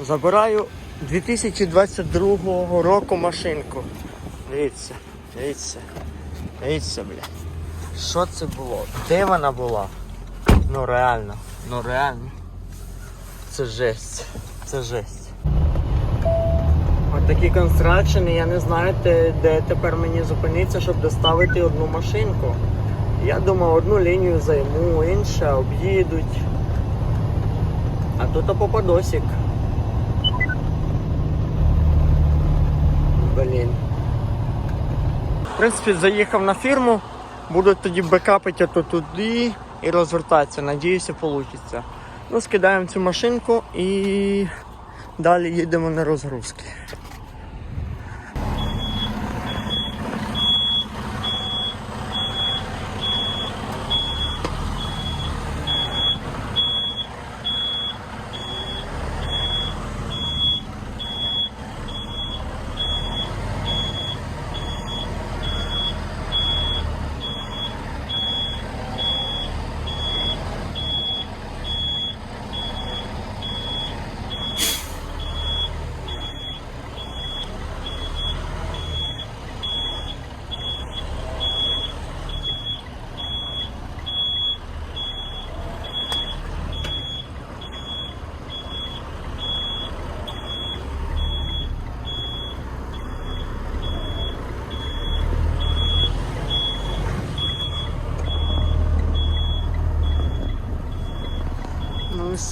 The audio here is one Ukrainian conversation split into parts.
Забираю 2022 року машинку. Дивіться, дивіться, дивіться, бля. Що це було? Де вона була? Ну реально, ну реально. Це жесть. Це жесть. Такі констракшени, я не знаю, де, тепер мені зупинитися, щоб доставити одну машинку. Я думав, одну лінію займу, інша об'їдуть. А тут попадосик. Блін. В принципі, заїхав на фірму, буду тоді бекапити ото туди і розвертатися. Надіюся, вийде. Ну, скидаємо цю машинку і далі їдемо на розгрузки.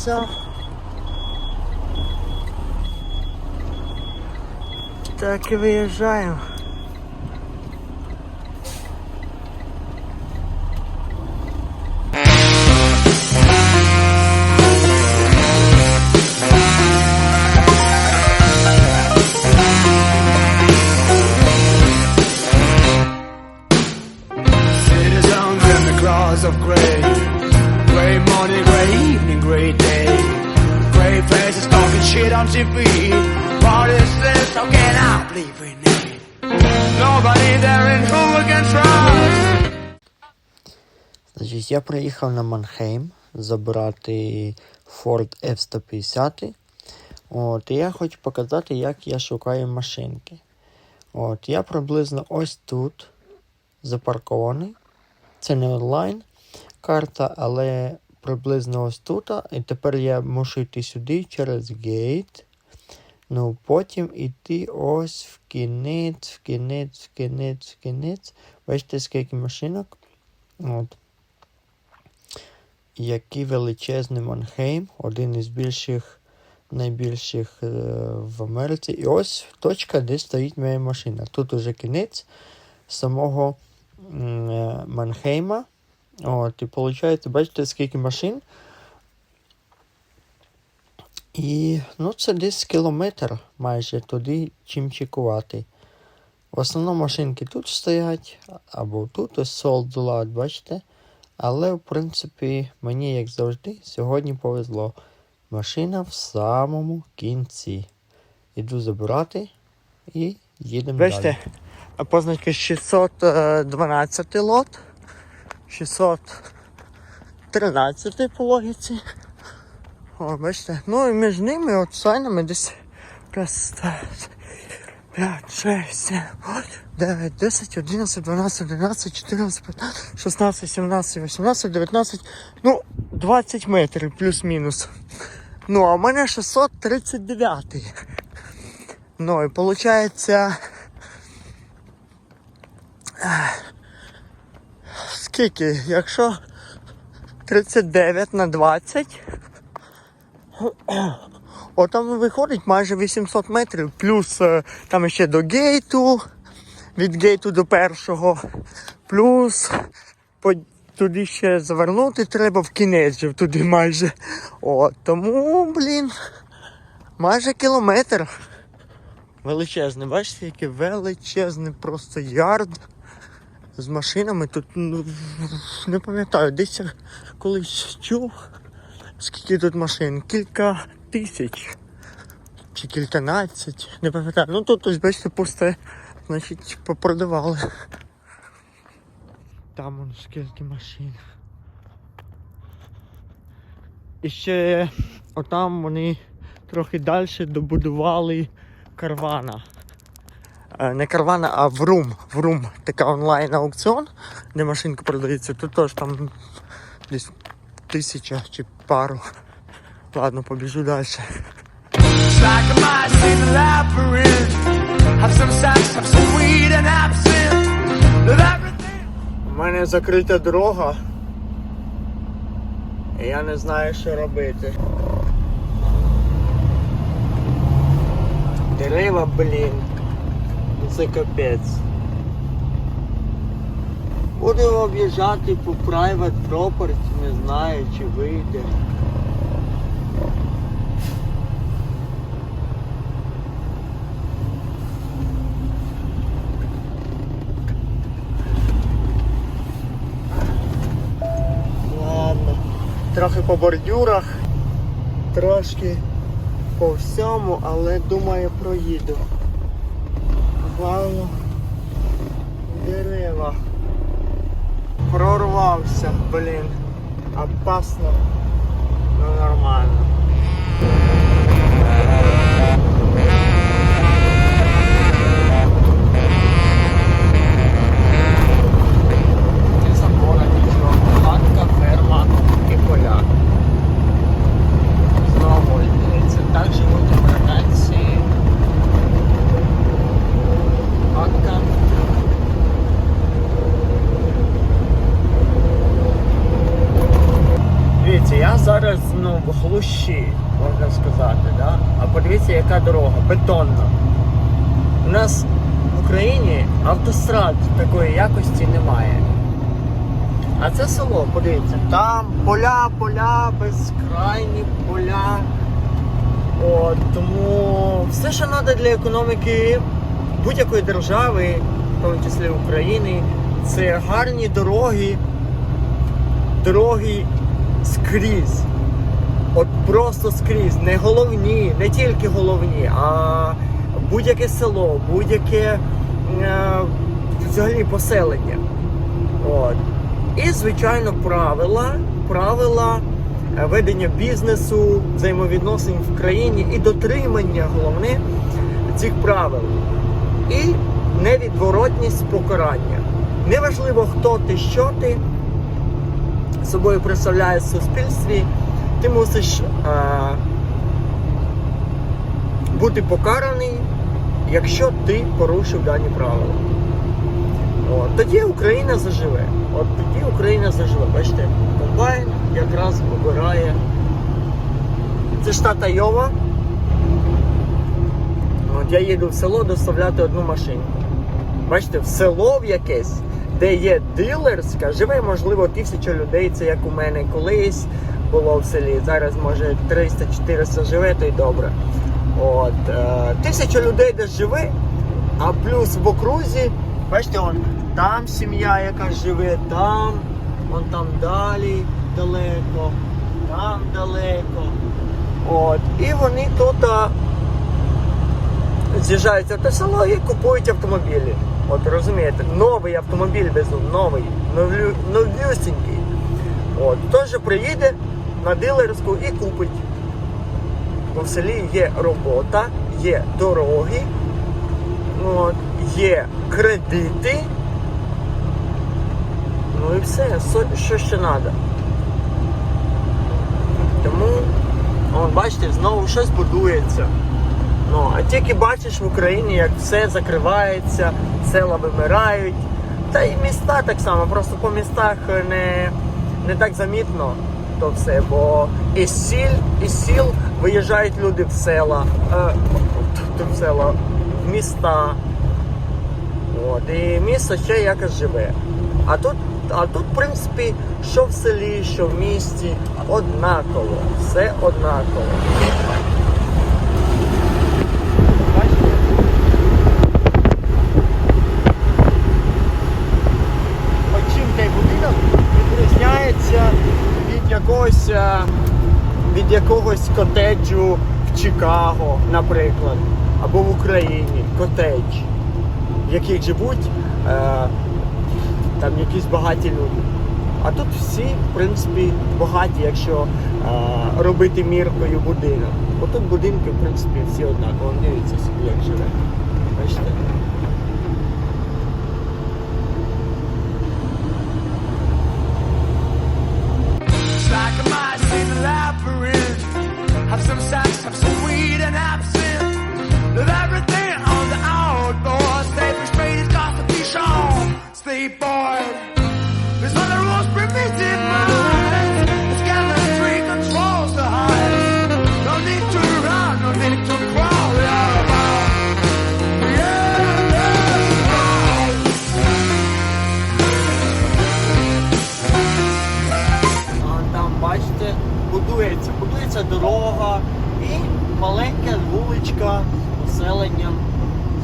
Ну. Так і виїжджаємо. Значить, я приїхав на Манхейм забирати Ford F-150. От, і я хочу показати, як я шукаю машинки. От, я приблизно ось тут запаркований. Це не онлайн карта, але приблизно ось тут. І тепер я мушу йти сюди через гейт. Ну, потім йти ось в кінець, в кінець, в кінець, в кінець. Бачите, скільки машинок. От. Який величезний Манхейм, один із більших, найбільших е, в Америці. І ось точка, де стоїть моя машина. Тут уже кінець самого е, Манхейма. От, і виходить, бачите, скільки машин. І ну, це десь кілометр майже туди чим чекувати. В основному машинки тут стоять, або тут ось lot, бачите? Але, в принципі, мені, як завжди, сьогодні повезло. Машина в самому кінці. Іду забирати і їдемо Бачите, далі. позначка 612 лот, 613 по логіці. О, бачите, ну і між ними от сайнами десь раз, два, три, п'ять, шесть, сім, восемь, дев'ять, десять, одинадцять, дванадцять, тринадцять, чотирнадцять, п'ятнадцять, шістнадцять, сімнадцять, вісімнадцять, дев'ятнадцять, ну, 20 метрів плюс-мінус. Ну, а в мене 639. Ну, і виходить, скільки? Якщо 39 на 20, о, там виходить майже 800 метрів, плюс е, там ще до гейту, від гейту до першого, плюс по, туди ще завернути треба в кінець же туди майже. О, тому, блін, майже кілометр. Величезний, бачите, який величезний просто ярд з машинами. Тут ну, не пам'ятаю, десь я колись чув, скільки тут машин, кілька тисяч чи кільканадцять, не пам'ятаю. Ну тут ось бачите пусте, значить попродавали. Там он скільки машин. І ще отам вони трохи далі добудували карвана. Е, Не карвана, а врум. Врум. Така онлайн аукціон, де машинка продається. Тут теж там десь тисяча чи пару. Ладно, побіжу далі. У мене закрита дорога. І я не знаю, що робити. Дерева, блін. Це капець. Буду об'їжджати по private property, не знаю, чи вийде. Трохи по бордюрах, трошки по всьому, але думаю проїду. Вау, дерева. Прорвався, блін. Опасно. але нормально. Не забора нічого. Хатка, ферма і поля. Знову це так живуть американці. Хатка. Дивіться, я зараз ну, можна сказати, да? а подивіться, яка дорога, бетонна. У нас в Україні автострад такої якості немає. А це село, подивіться, там поля, поля, безкрайні поля. От, тому все, що треба для економіки будь-якої держави, в тому числі України, це гарні дороги, дороги скрізь. От просто скрізь. Не головні, не тільки головні, а будь-яке село, будь-яке е, взагалі поселення. От. І, звичайно, правила, правила е, ведення бізнесу, взаємовідносин в країні і дотримання, головне, цих правил. І невідворотність покарання. Неважливо, хто ти, що ти собою представляєш в суспільстві, ти мусиш е, бути покараний, якщо ти порушив дані правила. От, тоді Україна заживе. От тоді Україна заживе. Бачите, комбайн якраз обирає. Це штат Айова. От я їду в село доставляти одну машинку. Бачите, в село в якесь, де є дилерська, живе, можливо, тисяча людей, це як у мене колись було в селі. Зараз, може, 300-400 живе, то й добре. От, е, тисяча людей десь живе, а плюс в окрузі, бачите, он, там сім'я, яка живе, там, он там далі далеко, там далеко. От, і вони тут з'їжджаються те село і купують автомобілі. От розумієте, новий автомобіль везуть, новий, новлю, новлюсінький. От, теж приїде на дилерську і купить. В селі є робота, є дороги, от, є кредити. Ну і все, що ще треба. Тому, от, бачите, знову щось будується. Ну, а тільки бачиш в Україні, як все закривається, села вимирають. Та й міста так само, просто по містах не, не так замітно то все, бо із сіл, із сіл виїжджають люди в села, е, в села, в міста. От, і місто ще якось живе. А тут, а тут, в принципі, що в селі, що в місті, однаково. Все однаково. Бачите? От чим цей будинок відрізняється від якогось, е, від котеджу в Чикаго, наприклад, або в Україні котедж, в яких живуть е, там якісь багаті люди. А тут всі, в принципі, багаті, якщо а, робити міркою будинок. Бо тут будинки, в принципі, всі однаково. Дивіться собі, як живе. Бачите? Shown. Sleep. There's other rules, primitive minds. It's got the chemistry controls the hive. No need to run, no need to crawl. Yeah, yeah, yeah. А там, бачите, будується, будується дорога і маленька вуличка поселенням.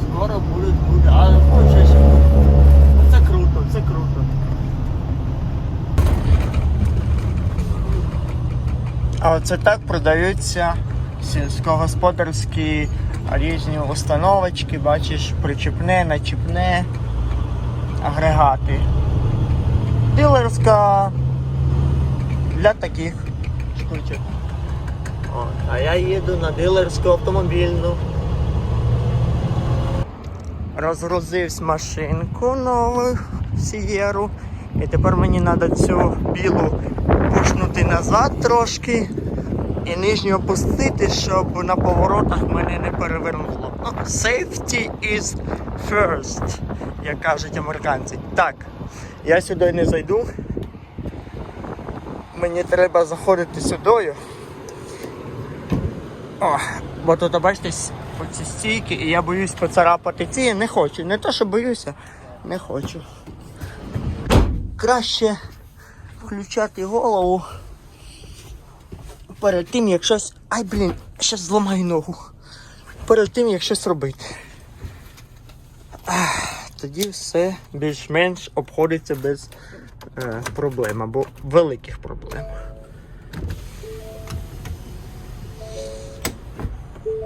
Скоро буде, буде. А ну, ще ще. Це круто. А оце так продаються сільськогосподарські різні установочки, бачиш, причіпне, начіпне, агрегати. Дилерська для таких штучок. А я їду на дилерську автомобільну. Розгрузився машинку нову Сієру. І тепер мені треба цю білу пушнути назад трошки і нижню опустити, щоб на поворотах мене не перевернуло. Ну, safety is first, як кажуть американці. Так, я сюди не зайду мені треба заходити сюдою. О, бо тут, бачите, оці стійки, і я боюсь поцарапати ці, не хочу. Не то, що боюся, не хочу. Краще включати голову перед тим, як щось. Ай, блін, щас зламаю ногу. Перед тим, як щось робити. Тоді все більш-менш обходиться без е, проблем або великих проблем.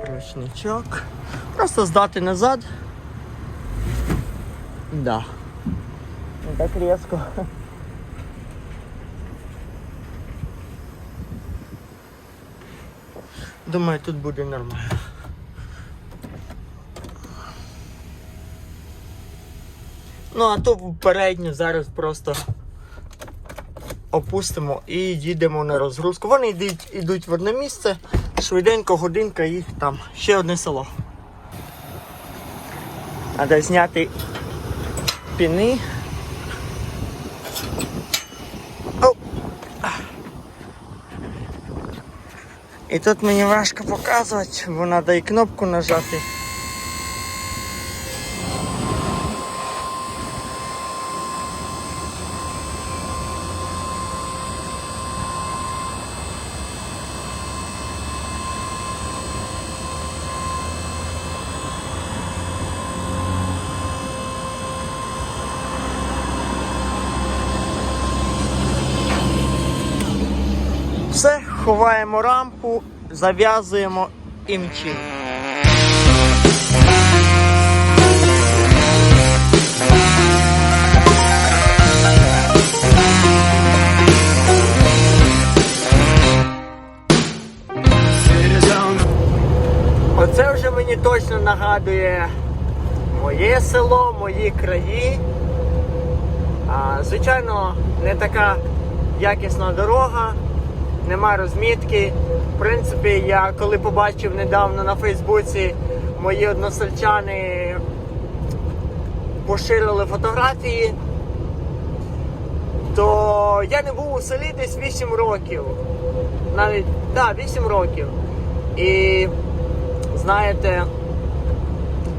Ручничок. Просто здати назад. Да. Не так різко. Думаю, тут буде нормально. Ну, а то передню зараз просто опустимо і їдемо на розгрузку. Вони йдуть, йдуть в одне місце, швиденько, годинка їх там. Ще одне село. Треба зняти піни. І тут мені важко показувати, бо треба і кнопку нажати. Зав'язуємо і мчимо. Оце вже мені точно нагадує моє село, мої краї. А, звичайно, не така якісна дорога, нема розмітки. В принципі, я коли побачив недавно на Фейсбуці, мої односельчани поширили фотографії, то я не був у селі десь 8 років. Навіть да, 8 років. І знаєте,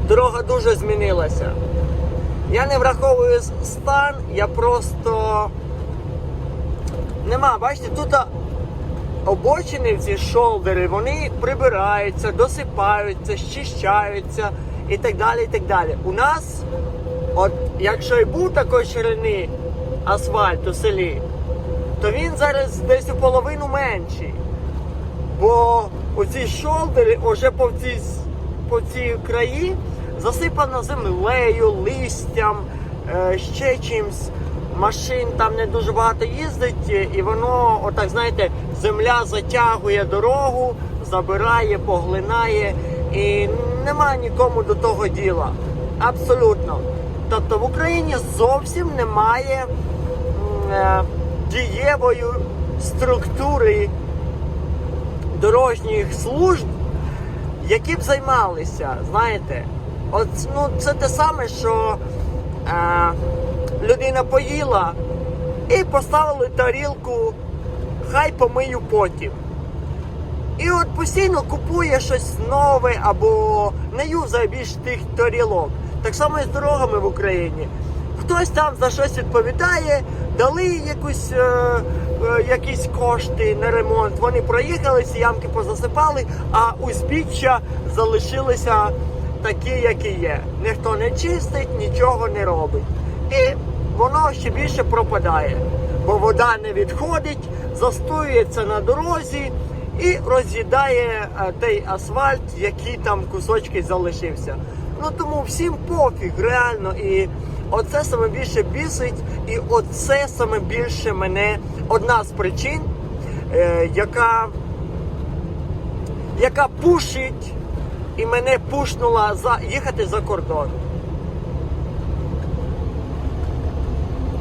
дорога дуже змінилася. Я не враховую стан, я просто. Нема, бачите, тут обочини, ці шолдери, вони прибираються, досипаються, щищаються і так далі. і так далі. У нас, от якщо і був такої ширини асфальт у селі, то він зараз десь у половину менший. Бо оці шолдери уже по цій, по цій краї засипано землею, листям, е, ще чимсь. Машин там не дуже багато їздить, і воно, отак знаєте, земля затягує дорогу, забирає, поглинає, і немає нікому до того діла. Абсолютно. Тобто в Україні зовсім немає е, дієвої структури дорожніх служб, які б займалися, знаєте, от ну це те саме, що е, людина поїла і поставили тарілку, хай помию потім. І от постійно купує щось нове або не юзає більш тих тарілок. Так само і з дорогами в Україні. Хтось там за щось відповідає, дали якусь, е, е, якісь кошти на ремонт. Вони проїхали, ці ямки позасипали, а узбіччя залишилися такі, які є. Ніхто не чистить, нічого не робить. І воно ще більше пропадає, бо вода не відходить, застоюється на дорозі і роз'їдає е, той асфальт, який там кусочки залишився. Ну тому всім пофіг, реально. І оце саме більше бісить, і оце саме більше мене одна з причин, е, яка, яка пушить і мене пушнула за їхати за кордон.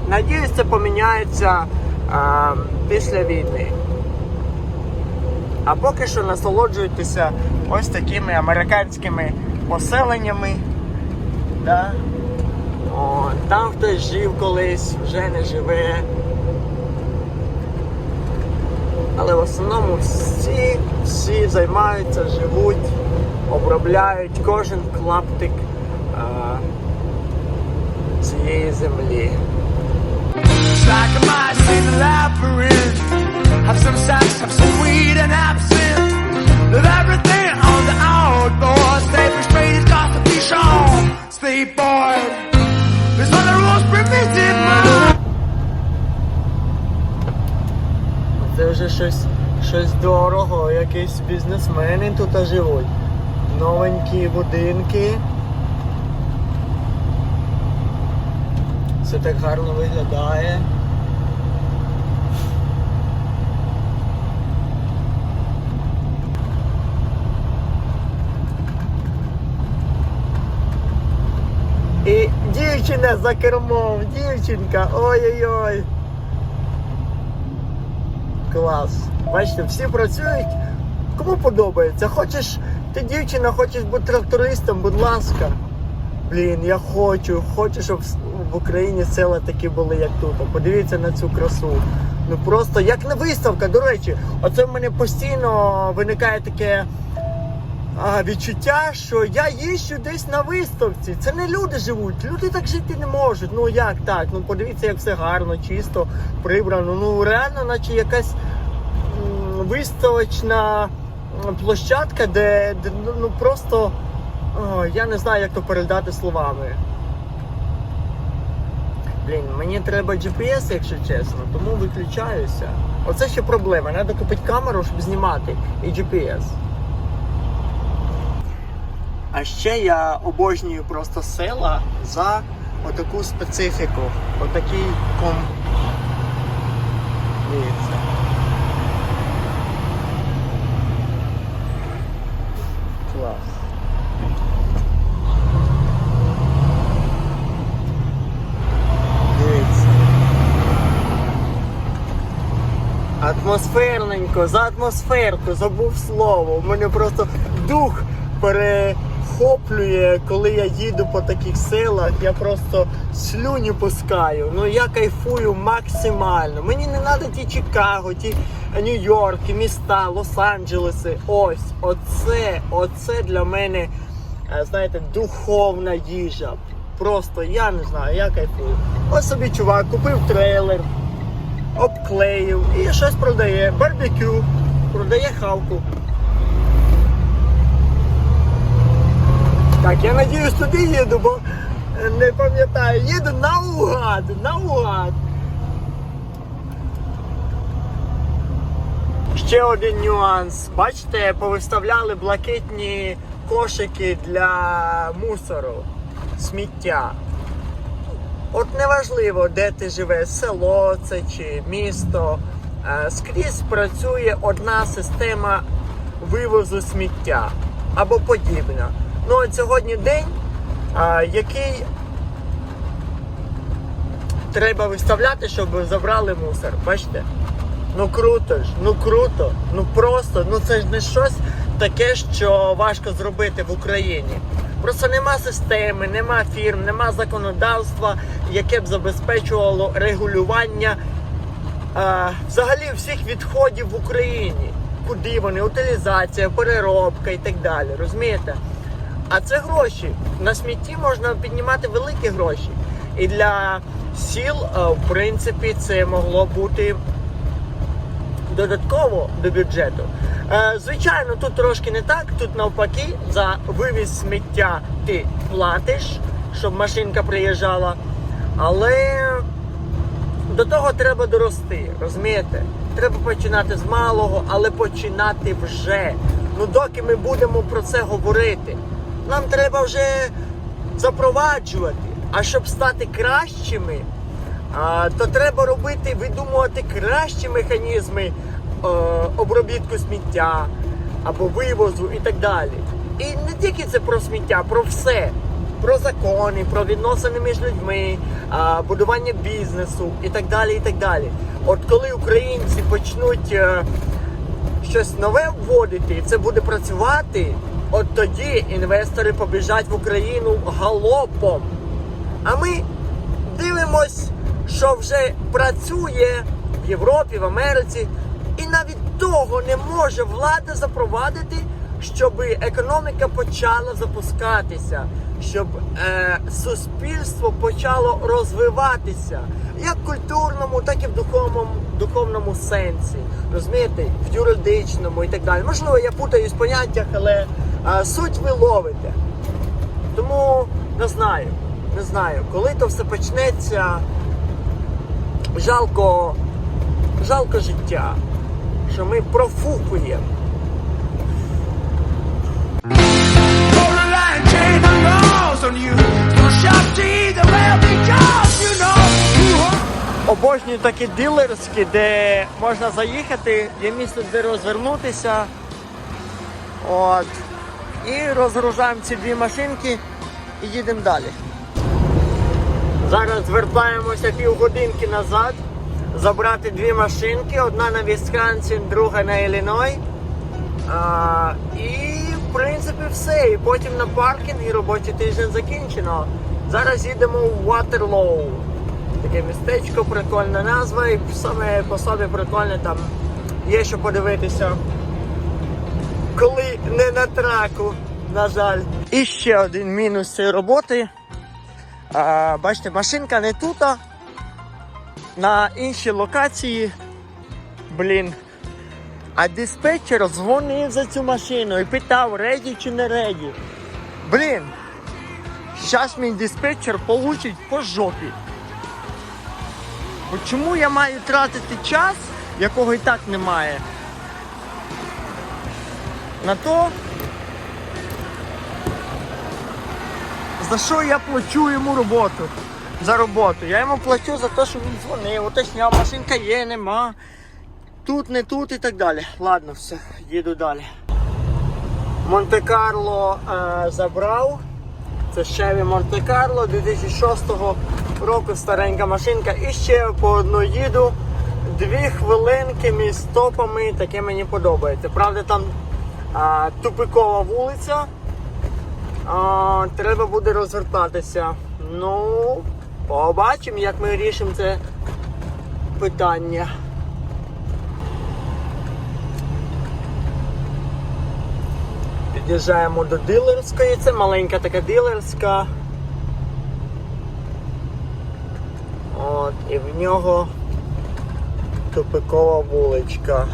Надіюсь, це поміняється е, після війни. А поки що насолоджуйтеся ось такими американськими поселеннями. Да? О, там хтось жив колись, вже не живе. Але в основному всі, всі займаються, живуть, обробляють кожен клаптик а, цієї землі. It's like a mice in a labyrinth. Have some sex, have some weed and absinthe. Leave everything on the outdoors. Stay frustrated, got to be shown. Sleep boy. There's all the rules permitted, man. Це вже щось, щось дорого, якісь бізнесмени тут живуть. Новенькі будинки. Все так гарно виглядає. І дівчина за кермом, дівчинка, ой-ой-ой. Клас. Бачите, всі працюють. Кому подобається? Хочеш, ти дівчина, хочеш бути трактористом, будь ласка. Блін, я хочу, хочу, щоб в- Україні села такі були, як тут. Подивіться на цю красу. Ну просто як на виставка, до речі, оце в мене постійно виникає таке а, відчуття, що я їжджу десь на виставці. Це не люди живуть. Люди так жити не можуть. Ну як так? Ну подивіться, як все гарно, чисто, прибрано. Ну реально, наче якась м, виставочна площадка, де, де ну, ну просто о, я не знаю, як то передати словами. Блін, мені треба GPS, якщо чесно, тому виключаюся. Оце ще проблема. Треба купити камеру, щоб знімати, і GPS. А ще я обожнюю просто села за отаку специфіку. Отакий ком. Дивіться. Клас. Дивіться. Атмосферненько, за атмосферку, забув слово. У мене просто дух перехоплює, коли я їду по таких селах, я просто слюні пускаю. Ну я кайфую максимально. Мені не треба ті Чикаго, ті Нью-Йорки, міста, Лос-Анджелеси. Ось, оце, оце для мене, е, знаєте, духовна їжа. Просто я не знаю, я кайфую. Ось собі чувак купив трейлер обклеїв і щось продає. Барбекю, продає хавку. Так, я надіюсь, туди їду, бо е, не пам'ятаю. Їду наугад, наугад. Ще один нюанс. Бачите, повиставляли блакитні кошики для мусору, сміття. От неважливо, де ти живеш, село це чи місто. е, Скрізь працює одна система вивозу сміття або подібна. Ну от сьогодні день, який треба виставляти, щоб забрали мусор. Бачите? Ну круто ж, ну круто, ну просто, ну це ж не щось таке, що важко зробити в Україні. Просто нема системи, нема фірм, нема законодавства, яке б забезпечувало регулювання а, взагалі всіх відходів в Україні. Куди вони, утилізація, переробка і так далі. Розумієте? А це гроші. На смітті можна піднімати великі гроші. І для сіл, е, в принципі, це могло бути додатково до бюджету. Е, звичайно, тут трошки не так. Тут навпаки, за вивіз сміття ти платиш, щоб машинка приїжджала. Але до того треба дорости, розумієте? Треба починати з малого, але починати вже. Ну доки ми будемо про це говорити, нам треба вже запроваджувати. А щоб стати кращими, то треба робити, видумувати кращі механізми обробітку сміття або вивозу і так далі. І не тільки це про сміття, про все. Про закони, про відносини між людьми, будування бізнесу і так далі. і так далі. От коли українці почнуть е, щось нове вводити, це буде працювати, от тоді інвестори побіжать в Україну галопом. А ми дивимось, що вже працює в Європі, в Америці, і навіть того не може влада запровадити, щоб економіка почала запускатися, щоб е, суспільство почало розвиватися як в культурному, так і в духовному, духовному сенсі. Розумієте, в юридичному і так далі. Можливо, я путаюсь в поняттях, але е, суть ви ловите. Тому не знаю, не знаю, коли то все почнеться. Жалко, жалко життя, що ми профукуємо. Обожнюю такі дилерські, де можна заїхати, є місце, де розвернутися. От. І розгружаємо ці дві машинки і їдемо далі. Зараз звертаємося півгодинки назад, забрати дві машинки, одна на Вісконсін, друга на Ілліной. А, і в принципі все. І потім на паркінг і робочий тиждень закінчено. Зараз їдемо в Ватерлоу. Таке містечко, прикольна назва, і саме по собі прикольне там є що подивитися. Коли не на траку, на жаль. І ще один мінус цієї роботи. А, бачите, машинка не тут, а на іншій локації. Блін. А диспетчер дзвонив за цю машину і питав, реді чи не реді. Блін. Зараз мій диспетчер получить по жопі. От Чому я маю тратити час, якого і так немає? На то, за що я плачу йому роботу? За роботу. Я йому плачу за те, що він дзвонив, уточняв, машинка є, нема. Тут, не тут і так далі. Ладно, все, їду далі. Монте-Карло е, забрав. Це Chevy Монте-Карло 2006 року старенька машинка. І ще по одну їду. Дві хвилинки між стопами, таке мені подобається. Правда, там а, тупикова вулиця. А, треба буде розвертатися. Ну, побачимо, як ми рішимо це питання. Під'їжджаємо до дилерської, це маленька така дилерська. От, і в нього тупикова вуличка.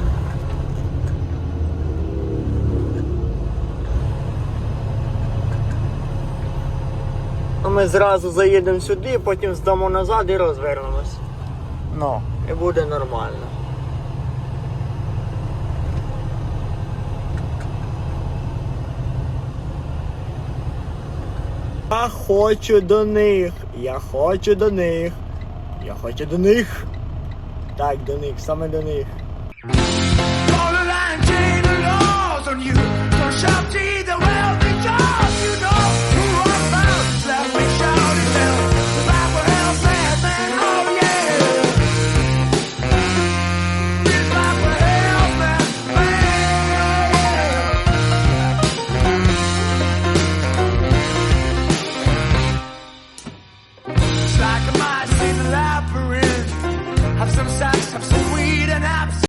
Ми зразу заїдемо сюди, потім здамо назад і розвернемось. Ну, і буде нормально. Я хочу до них. Я хочу до них. Я хочу до них. Так, до них, саме до них. Draw the line, chain the laws on you. Don't shop to the wealthy